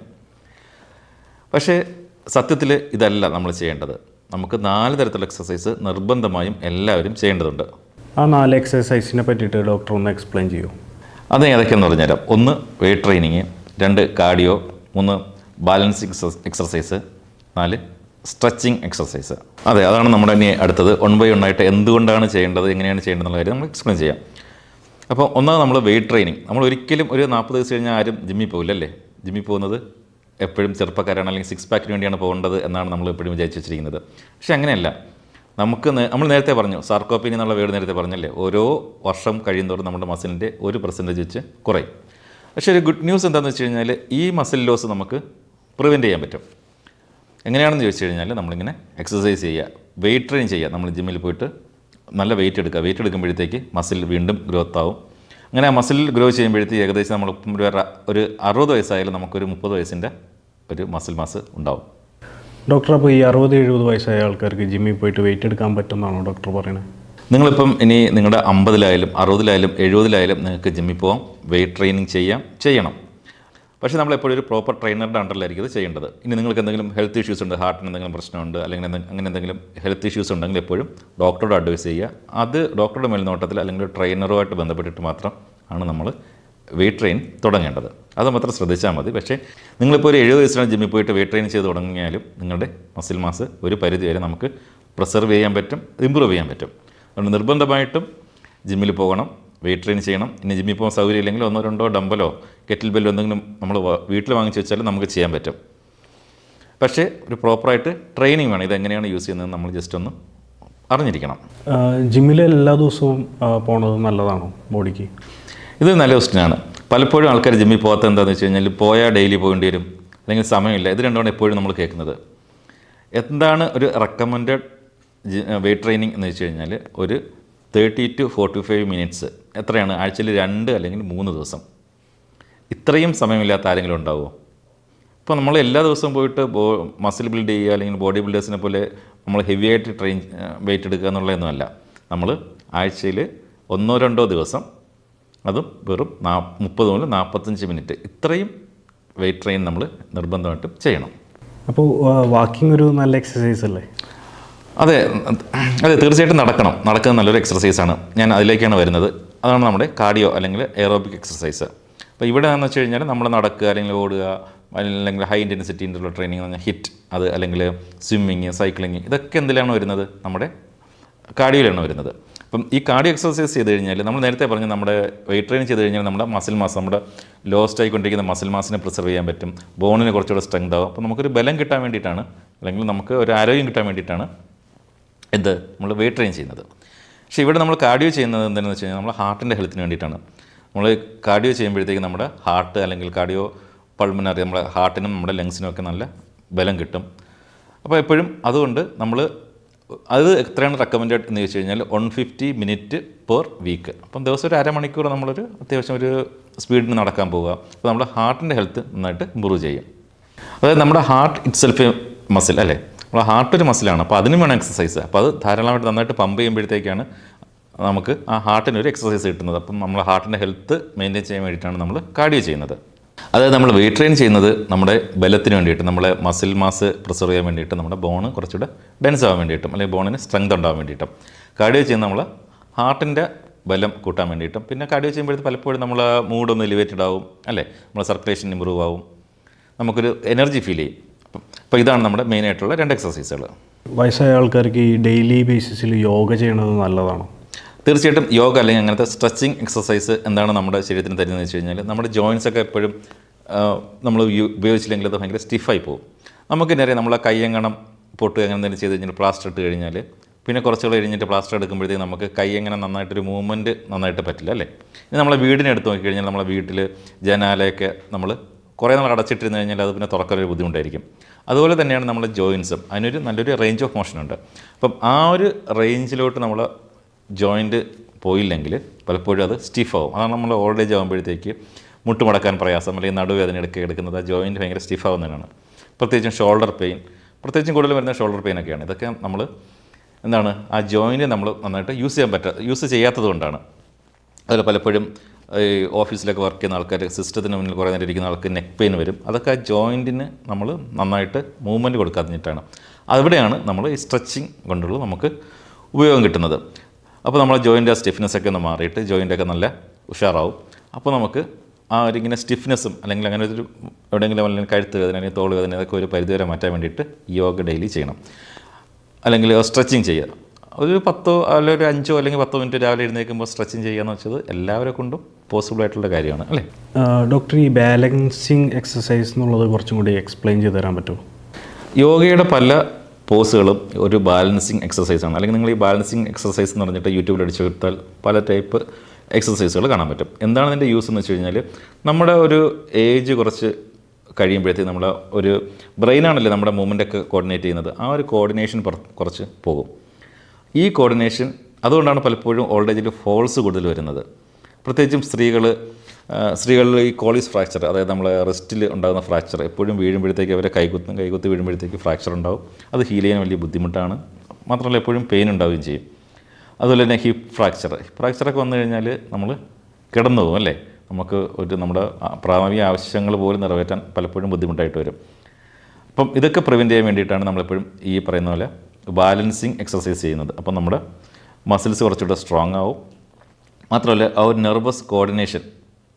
പക്ഷേ സത്യത്തിൽ ഇതല്ല നമ്മൾ ചെയ്യേണ്ടത്. നമുക്ക് നാല് തരത്തിലുള്ള എക്സസൈസ് നിർബന്ധമായും എല്ലാവരും ചെയ്യേണ്ടതുണ്ട്. ആ നാല് എക്സസൈസിനെ പറ്റിയിട്ട് ഡോക്ടർ ഒന്ന് എക്സ്പ്ലെയിൻ ചെയ്യൂ. അത് ഏതൊക്കെയെന്ന് പറഞ്ഞുതരാം ഒന്ന് വെയിറ്റ് ട്രെയിനിങ് രണ്ട് കാർഡിയോ മൂന്ന് ബാലൻസിങ് എക്സസൈസ് നാല് സ്ട്രെച്ചിങ് എക്സസൈസ് അതെ അതാണ് നമ്മുടെ ഇനി അടുത്തത്. വൺ ബൈ വൺ ആയിട്ട് എന്തുകൊണ്ടാണ് ചെയ്യേണ്ടത് എങ്ങനെയാണ് ചെയ്യേണ്ടത് എന്നുള്ള കാര്യം നമ്മൾ എക്സ്പ്ലെയിൻ ചെയ്യാം. അപ്പോൾ ഒന്നാമത് നമ്മൾ വെയിറ്റ് ട്രെയിനിങ് നമ്മൾ ഒരിക്കലും ഒരു നാൽപ്പത് ദിവസം കഴിഞ്ഞാൽ ആരും ജിമ്മിൽ പോകില്ല അല്ലേ ജിമ്മിൽ പോകുന്നത് എപ്പോഴും ചെറുപ്പക്കാരാണ് അല്ലെങ്കിൽ സിക്സ് പാക്കിന് വേണ്ടിയാണ് പോകേണ്ടത് എന്നാണ് നമ്മൾ എപ്പോഴും വിചാരിച്ച് വെച്ചിരിക്കുന്നത്. പക്ഷേ അങ്ങനെയല്ല. നമുക്ക് നമ്മൾ നേരത്തെ പറഞ്ഞു സാർക്കോപ്പിനി എന്നുള്ള വേർഡ് നേരത്തെ പറഞ്ഞല്ലേ? ഓരോ വർഷം കഴിയുന്നതോടെ നമ്മുടെ മസിലിന്റെ ഒരു പെർസെന്റേജ് വെച്ച് കുറയും. പക്ഷേ ഒരു ഗുഡ് ന്യൂസ് എന്താണെന്ന് വെച്ച് കഴിഞ്ഞാൽ ഈ മസിൽ ലോസ് നമുക്ക് പ്രിവെന്റ് ചെയ്യാൻ പറ്റും. എങ്ങനെയാണെന്ന് ചോദിച്ചു കഴിഞ്ഞാൽ നമ്മളിങ്ങനെ എക്സസൈസ് ചെയ്യുക വെയിറ്റ് ട്രെയിൻ ചെയ്യുക. നമ്മൾ ജിമ്മിൽ പോയിട്ട് നല്ല വെയിറ്റ് എടുക്കുക. വെയിറ്റ് എടുക്കുമ്പോഴത്തേക്ക് മസിൽ വീണ്ടും ഗ്രോത്ത് ആവും. അങ്ങനെ ആ മസിൽ ഗ്രോ ചെയ്യുമ്പോഴത്തേക്ക് ഏകദേശം നമ്മൾ ഒരു ഒരു അറുപത് വയസ്സായാലും നമുക്കൊരു മുപ്പത് വയസ്സിന്റെ ഒരു മസിൽ മാസ് ഉണ്ടാവും. ഡോക്ടർ അപ്പോൾ ഈ അറുപത് എഴുപത് വയസ്സായ ആൾക്കാർക്ക് ജിമ്മിൽ പോയിട്ട് വെയിറ്റ് എടുക്കാൻ പറ്റുമെന്നാണോ ഡോക്ടർ പറയുന്നത്? നിങ്ങളിപ്പം ഇനി നിങ്ങളുടെ അമ്പതിലായാലും അറുപതിലായാലും എഴുപതിലായാലും നിങ്ങൾക്ക് ജിമ്മിൽ പോകാം വെയിറ്റ് ട്രെയിനിങ് ചെയ്യാം ചെയ്യണം. പക്ഷേ നമ്മളെപ്പോഴും ഒരു പ്രോപ്പർ ട്രെയിനറുടെ അണ്ടറിലായിരിക്കും ഇത് ചെയ്യേണ്ടത്. ഇനി നിങ്ങൾക്ക് എന്തെങ്കിലും ഹെൽത്ത് ഇഷ്യൂസ് ഉണ്ട് ഹാർട്ടിന് എന്തെങ്കിലും പ്രശ്നമുണ്ട് അല്ലെങ്കിൽ അങ്ങനെ എന്തെങ്കിലും ഹെൽത്ത് ഇഷ്യൂസ് ഉണ്ടെങ്കിൽ എപ്പോഴും ഡോക്ടറോട് അഡ്വൈസ് ചെയ്യുക. അത് ഡോക്ടറുടെ മേൽനോട്ടത്തിൽ അല്ലെങ്കിൽ ട്രെയിനറുമായിട്ട് ബന്ധപ്പെട്ടിട്ട് മാത്രം ആണ് നമ്മൾ വെയിറ്റ് ട്രെയിൻ തുടങ്ങേണ്ടത്. അത് മാത്രം ശ്രദ്ധിച്ചാൽ മതി. പക്ഷേ നിങ്ങളിപ്പോൾ ഒരു എഴുപത് വയസ്സിലാണ് ജിമ്മിൽ പോയിട്ട് വെയിറ്റ് ട്രെയിൻ ചെയ്ത് തുടങ്ങിയാലും നിങ്ങളുടെ മസിൽ മാസ് ഒരു പരിധി വരെ നമുക്ക് പ്രിസർവ് ചെയ്യാൻ പറ്റും ഇമ്പ്രൂവ് ചെയ്യാൻ പറ്റും. അതുകൊണ്ട് നിർബന്ധമായിട്ടും ജിമ്മിൽ പോകണം വെയിറ്റ് ട്രെയിൻ ചെയ്യണം. ഇനി ജിമ്മിൽ പോകാൻ സൗകര്യം ഇല്ലെങ്കിൽ ഒന്നോ രണ്ടോ ഡമ്പലോ കെറ്റിൽ ബെല്ലോ എന്തെങ്കിലും നമ്മൾ വീട്ടിൽ വാങ്ങിച്ച് വെച്ചാലും നമുക്ക് ചെയ്യാൻ പറ്റും. പക്ഷേ ഒരു പ്രോപ്പറായിട്ട് ട്രെയിനിങ് വേണം. ഇതെങ്ങനെയാണ് യൂസ് ചെയ്യുന്നത് നമ്മൾ ജസ്റ്റ് ഒന്ന് അറിഞ്ഞിരിക്കണം. ജിമ്മിൽ എല്ലാ ദിവസവും പോണത് നല്ലതാണോ ബോഡിക്ക്. ഇത് നല്ല ക്വസ്റ്റ്യനാണ്. പലപ്പോഴും ആൾക്കാർ ജിമ്മിൽ പോകാത്ത എന്താണെന്ന് വെച്ച് കഴിഞ്ഞാൽ പോയാൽ ഡെയിലി പോകേണ്ടി വരും അല്ലെങ്കിൽ സമയമില്ല. ഇത് രണ്ടുമാണ് എപ്പോഴും നമ്മൾ കേൾക്കുന്നത്. എന്താണ് ഒരു റെക്കമെൻഡഡ് വെയിറ്റ് ട്രെയിനിങ് എന്ന് വെച്ച് കഴിഞ്ഞാൽ ഒരു thirty to forty five minutes എത്രയാണ്? ആഴ്ചയിൽ രണ്ട് അല്ലെങ്കിൽ മൂന്ന് ദിവസം. ഇത്രയും സമയമില്ലാത്ത ആരെങ്കിലും ഉണ്ടാവുമോ ഇപ്പോൾ നമ്മൾ എല്ലാ ദിവസവും പോയിട്ട് ബോ മസിൽ ബിൽഡ് ചെയ്യുക അല്ലെങ്കിൽ ബോഡി ബിൽഡേഴ്സിനെ പോലെ നമ്മൾ ഹെവി ആയിട്ട് ട്രെയിൻ വെയിറ്റ് എടുക്കുക എന്നുള്ളതൊന്നുമല്ല നമ്മൾ ആഴ്ചയിൽ ഒന്നോ രണ്ടോ ദിവസം അതും വെറും നാ മുപ്പത് മുതൽ നാൽപ്പത്തഞ്ച് മിനിറ്റ്. ഇത്രയും വെയിറ്റ് ട്രെയിൻ നമ്മൾ നിർബന്ധമായിട്ടും ചെയ്യണം. അപ്പോൾ വാക്കിംഗ് ഒരു നല്ല എക്സസൈസ് അല്ലേ? അതെ അതെ തീർച്ചയായിട്ടും നടക്കണം. നടക്കുന്നത് നല്ലൊരു എക്സസൈസാണ് ഞാൻ അതിലേക്കാണ് വരുന്നത്. അതാണ് നമ്മുടെ കാർഡിയോ അല്ലെങ്കിൽ എയറോബിക് എക്സസൈസ് അപ്പോൾ ഇവിടെ എന്ന് വെച്ച് കഴിഞ്ഞാൽ നമ്മൾ നടക്കുക അല്ലെങ്കിൽ ഓടുക അല്ലെങ്കിൽ ഹൈ ഇന്റൻസിറ്റി ഇന്റർവൽ ട്രെയിനിങ് എന്ന് പറഞ്ഞാൽ ഹിറ്റ് അത് അല്ലെങ്കിൽ സ്വിമ്മിങ് സൈക്ലിങ് ഇതൊക്കെ എന്തിലാണ് വരുന്നത്? നമ്മുടെ കാർഡിയോയിലാണ് വരുന്നത്. അപ്പം ഈ കാർഡിയോ എക്സസൈസ് ചെയ്ത് കഴിഞ്ഞാൽ നമ്മൾ നേരത്തെ പറഞ്ഞു നമ്മുടെ വെയിറ്റ് ട്രെയിൻ ചെയ്ത് കഴിഞ്ഞാൽ നമ്മുടെ മസിൽ മാസ് നമ്മുടെ ലോസ്റ്റ് ആയിക്കൊണ്ടിരിക്കുന്ന മസിൽ മാസിനെ പ്രിസർവ് ചെയ്യാൻ പറ്റും. ബോണിന് കുറച്ചുകൂടെ സ്ട്രെങ്ത് ആവും. അപ്പോൾ നമുക്കൊരു ബലം കിട്ടാൻ വേണ്ടിയിട്ടാണ് അല്ലെങ്കിൽ നമുക്ക് ഒരു ആരോഗ്യം കിട്ടാൻ വേണ്ടിയിട്ടാണ് എന്ത് നമ്മൾ വെയിറ്റ് ട്രെയിൻ ചെയ്യുന്നത്. പക്ഷേ ഇവിടെ നമ്മൾ കാർഡിയോ ചെയ്യുന്നത് എന്താണെന്ന് വെച്ച് കഴിഞ്ഞാൽ നമ്മൾ ഹാർട്ടിന്റെ ഹെൽത്തിന് വേണ്ടിയിട്ടാണ്. നമ്മൾ കാർഡിയോ ചെയ്യുമ്പോഴത്തേക്ക് നമ്മുടെ ഹാർട്ട് അല്ലെങ്കിൽ കാർഡിയോ പൾമിനറി നമ്മുടെ ഹാർട്ടിനും നമ്മുടെ ലങ്സിനും ഒക്കെ നല്ല ബലം കിട്ടും. അപ്പോൾ എപ്പോഴും അതുകൊണ്ട് നമ്മൾ അത് എത്രയാണ് റെക്കമെൻഡഡ് എന്ന് ചോദിച്ചു കഴിഞ്ഞാൽ one fifty minute per week അപ്പം ദിവസം ഒരു അരമണിക്കൂർ നമ്മളൊരു അത്യാവശ്യം ഒരു സ്പീഡിന് നടക്കാൻ പോവുക. അപ്പോൾ നമ്മുടെ ഹാർട്ടിന്റെ ഹെൽത്ത് നന്നായിട്ട് ഇമ്പ്രൂവ് ചെയ്യും. അതായത് നമ്മുടെ ഹാർട്ട് ഇറ്റ് സെൽഫ് മസിൽ അല്ലേ? നമ്മുടെ ഹാർട്ട് ഒരു മസിലാണ് അപ്പോൾ അതിനും വേണം എക്സസൈസ് അപ്പോൾ അത് ധാരാളമായിട്ട് നന്നായിട്ട് പമ്പ് ചെയ്യുമ്പോഴത്തേക്കാണ് നമുക്ക് ആ ഹാർട്ടിന് ഒരു എക്സസൈസ് കിട്ടുന്നത്. അപ്പം നമ്മുടെ ഹാർട്ടിന്റെ ഹെൽത്ത് മെയിന്റെയിൻ ചെയ്യാൻ വേണ്ടിയിട്ടാണ് നമ്മൾ കാർഡിയോ ചെയ്യുന്നത്. അതായത് നമ്മൾ വെയിറ്റ് ട്രെയിൻ ചെയ്യുന്നത് നമ്മുടെ ബലത്തിന് വേണ്ടിയിട്ട് നമ്മുടെ മസിൽ മാസ് പ്രിസർവ് ചെയ്യാൻ വേണ്ടിയിട്ട് നമ്മുടെ ബോണ് കുറച്ചുകൂടെ ഡെൻസ് ആവാൻ വേണ്ടിയിട്ടും അല്ലെങ്കിൽ ബോണിന് സ്ട്രെങ്ത് ഉണ്ടാവാൻ വേണ്ടിയിട്ടും. കാർഡിയോ ചെയ്യുന്ന നമ്മൾ ഹാർട്ടിന്റെ ബലം കൂട്ടാൻ വേണ്ടിയിട്ടും. പിന്നെ കാർഡിയോ ചെയ്യുമ്പോഴത്തെ പലപ്പോഴും നമ്മൾ മൂഡ് ഒന്ന് എലിവേറ്റഡ് ആവും അല്ലേ? നമ്മൾ സർക്കുലേഷൻ ഇമ്പ്രൂവ് ആവും. നമുക്കൊരു എനർജി ഫീൽ ചെയ്യും. അപ്പം അപ്പോൾ ഇതാണ് നമ്മുടെ മെയിനായിട്ടുള്ള രണ്ട് എക്സസൈസുകൾ വയസ്സായ ആൾക്കാർക്ക് ഈ ഡെയിലി ബേസിസിൽ യോഗ ചെയ്യണത് നല്ലതാണോ. തീർച്ചയായിട്ടും യോഗ അല്ലെങ്കിൽ അങ്ങനത്തെ സ്ട്രെച്ചിങ് എക്സസൈസ് എന്താണ് നമ്മുടെ ശരീരത്തിന് തരുന്നത് വെച്ച് കഴിഞ്ഞാൽ നമ്മുടെ ജോയിൻസ് ഒക്കെ എപ്പോഴും നമ്മൾ ഉപയോഗിച്ചില്ലെങ്കിൽ അത് ഭയങ്കര സ്റ്റിഫായി പോകും. നമുക്ക് നേരെ നമ്മളെ കയ്യെങ്ങണം പൊട്ടുക അങ്ങനെ എന്തെങ്കിലും ചെയ്ത് കഴിഞ്ഞാൽ പ്ലാസ്റ്റർ ഇട്ട് കഴിഞ്ഞാൽ പിന്നെ കുറച്ചുകൂടെ കഴിഞ്ഞിട്ട് പ്ലാസ്റ്റർ എടുക്കുമ്പോഴത്തേക്ക് നമുക്ക് കൈ എങ്ങനെ നന്നായിട്ടൊരു മൂവ്മെന്റ് നന്നായിട്ട് പറ്റില്ല അല്ലേ? ഇനി നമ്മളെ വീടിനെ എടുത്ത് നോക്കിക്കഴിഞ്ഞാൽ നമ്മളെ വീട്ടിൽ ജനാലയൊക്കെ നമ്മൾ കുറേ നാൾ അടച്ചിട്ടിരുന്ന് കഴിഞ്ഞാൽ അത് പിന്നെ തുറക്കാനൊരു ബുദ്ധിമുട്ടായിരിക്കും. അതുപോലെ തന്നെയാണ് നമ്മളെ ജോയിൻസും. അതിനൊരു നല്ലൊരു റേഞ്ച് ഓഫ് മോഷൻ ഉണ്ട്. അപ്പം ആ ഒരു റേഞ്ചിലോട്ട് നമ്മൾ ജോയിന്റ് പോയില്ലെങ്കിൽ പലപ്പോഴും അത് സ്റ്റിഫ് ആവും അതാണ് നമ്മൾ ഓൾഡ് ഏജ് ആകുമ്പോഴത്തേക്ക് മുട്ടുമടക്കാൻ പ്രയാസം അല്ലെങ്കിൽ നടുവേദന എടുക്കുക എടുക്കുന്നത്. ആ ജോയിന്റ് ഭയങ്കര സ്റ്റിഫ് ആവുന്നതിനാണ് പ്രത്യേകിച്ചും ഷോൾഡർ പെയിൻ പ്രത്യേകിച്ചും കൂടുതൽ വരുന്ന ഷോൾഡർ പെയിൻ ഒക്കെയാണ്. ഇതൊക്കെ നമ്മൾ എന്താണ് ആ ജോയിന്റ് നമ്മൾ നന്നായിട്ട് യൂസ് ചെയ്യാൻ പറ്റാ യൂസ് ചെയ്യാത്തത് കൊണ്ടാണ്. അതിൽ പലപ്പോഴും ഈ ഓഫീസിലൊക്കെ വർക്ക് ചെയ്യുന്ന ആൾക്കാർ സിസ്റ്റത്തിന് മുന്നിൽ കുറേ നേരം ഇരിക്കുന്ന ആൾക്ക് നെക്ക് പെയിൻ വരും. അതൊക്കെ ആ ജോയിന്റിന് നമ്മൾ നന്നായിട്ട് മൂവ്മെന്റ് കൊടുക്കാതിട്ടാണ് അവിടെയാണ് നമ്മൾ ഈ സ്ട്രെച്ചിങ് കൊണ്ടുള്ള നമുക്ക് ഉപയോഗം കിട്ടുന്നത്. അപ്പോൾ നമ്മൾ ജോയിന്റെ ആ സ്റ്റിഫ്നെസ് ഒക്കെ ഒന്ന് മാറിയിട്ട് ജോയിന്റൊക്കെ നല്ല ഉഷാറാവും. അപ്പോൾ നമുക്ക് ആ ഒരു ഇങ്ങനെ സ്റ്റിഫ്നെസ്സും അല്ലെങ്കിൽ അങ്ങനെ ഒരു എവിടെയെങ്കിലും അല്ലെങ്കിൽ കഴുത്ത് വേദന അല്ലെങ്കിൽ തോൾ വേദന ഇതൊക്കെ ഒരു പരിധിവരെ മാറ്റാൻ വേണ്ടിയിട്ട് യോഗ ഡെയിലി ചെയ്യണം. അല്ലെങ്കിൽ സ്ട്രെച്ചിങ് ചെയ്യുക. ഒരു പത്തോ അല്ലെങ്കിൽ ഒരു അഞ്ചോ അല്ലെങ്കിൽ പത്തോ മിനിറ്റ് രാവിലെ എഴുന്നേൽക്കുമ്പോൾ സ്ട്രെച്ചിങ് ചെയ്യുക എന്ന് വെച്ചത് എല്ലാവരെ കൊണ്ടും പോസിബിൾ ആയിട്ടുള്ള കാര്യമാണ് അല്ലേ? ഡോക്ടർ ഈ ബാലൻസിങ് എക്സസൈസ് എന്നുള്ളത് കുറച്ചും കൂടി എക്സ്പ്ലെയിൻ ചെയ്ത് തരാൻ പറ്റുമോ? യോഗയുടെ പല പോസുകളും ഒരു ബാലൻസിങ് എക്സസൈസാണ് അല്ലെങ്കിൽ നിങ്ങൾ ഈ ബാലൻസിങ് എക്സസൈസ് എന്ന് പറഞ്ഞിട്ട് യൂട്യൂബിൽ അടിച്ചു കൊടുത്താൽ പല ടൈപ്പ് എക്സസൈസുകൾ കാണാൻ പറ്റും. എന്താണ് ഇതിന്റെ യൂസ് എന്ന് വെച്ച് കഴിഞ്ഞാൽ നമ്മുടെ ഒരു ഏജ് കുറച്ച് കഴിയുമ്പോഴത്തേക്ക് നമ്മൾ ഒരു ബ്രെയിനാണല്ലേ നമ്മുടെ മൂവ്മെന്റ് ഒക്കെ കോർഡിനേറ്റ് ചെയ്യുന്നത്. ആ ഒരു കോർഡിനേഷൻ കുറച്ച് പോകും. ഈ കോർഡിനേഷൻ അതുകൊണ്ടാണ് പലപ്പോഴും ഓൾഡ് ഏജിൽ ഫോൾസ് കൂടുതൽ വരുന്നത്. പ്രത്യേകിച്ചും സ്ത്രീകൾ സ്ത്രീകളിൽ ഈ കോളീസ് ഫ്രാക്ചർ അതായത് നമ്മളെ റെസ്റ്റിൽ ഉണ്ടാകുന്ന ഫ്രാക്ചർ എപ്പോഴും വീഴുമ്പോഴത്തേക്ക് അവരെ കൈകുത്തും കൈകുത്തി വീഴുമ്പോഴത്തേക്ക് ഫ്രാക്ചർ ഉണ്ടാവും. അത് ഹീൽ ചെയ്യാൻ വലിയ ബുദ്ധിമുട്ടാണ്. മാത്രമല്ല എപ്പോഴും പെയിൻ ഉണ്ടാവുകയും ചെയ്യും. അതുപോലെ തന്നെ ഹിപ്പ് ഫ്രാക്ചർ ഹിപ്പ് ഫ്രാക്ചറൊക്കെ വന്നു കഴിഞ്ഞാൽ നമ്മൾ കിടന്നു പോകും അല്ലേ? നമുക്ക് ഒരു നമ്മുടെ പ്രാഥമിക ആവശ്യങ്ങൾ പോലും നിറവേറ്റാൻ പലപ്പോഴും ബുദ്ധിമുട്ടായിട്ട് വരും. അപ്പം ഇതൊക്കെ പ്രിവെന്റ് ചെയ്യാൻ വേണ്ടിയിട്ടാണ് നമ്മളെപ്പോഴും ഈ പറയുന്ന പോലെ ബാലൻസിങ് എക്സസൈസ് ചെയ്യുന്നത്. അപ്പം നമ്മുടെ മസിൽസ് കുറച്ചുകൂടെ സ്ട്രോങ് ആവും. മാത്രമല്ല ആ ഒരു നെർവസ് കോർഡിനേഷൻ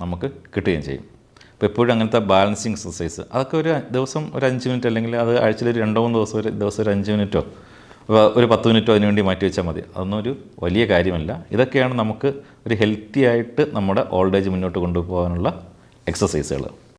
നമുക്ക് കിട്ടുകയും ചെയ്യും. അപ്പോൾ എപ്പോഴും അങ്ങനത്തെ ബാലൻസിങ് എക്സസൈസ് അതൊക്കെ ഒരു ദിവസം ഒരു അഞ്ച് മിനിറ്റ് അല്ലെങ്കിൽ അത് ആഴ്ചയിൽ ഒരു രണ്ടോ മൂന്ന് ദിവസം ഒരു ദിവസം ഒരു അഞ്ച് മിനിറ്റോ ഒരു പത്ത് മിനിറ്റോ അതിന് വേണ്ടി മാറ്റി വെച്ചാൽ മതി. അതൊന്നും ഒരു വലിയ കാര്യമല്ല. ഇതൊക്കെയാണ് നമുക്ക് ഒരു ഹെൽത്തി ആയിട്ട് നമ്മുടെ ഓൾഡ് ഏജ് മുന്നോട്ട് കൊണ്ടുപോകാനുള്ള എക്സസൈസുകൾ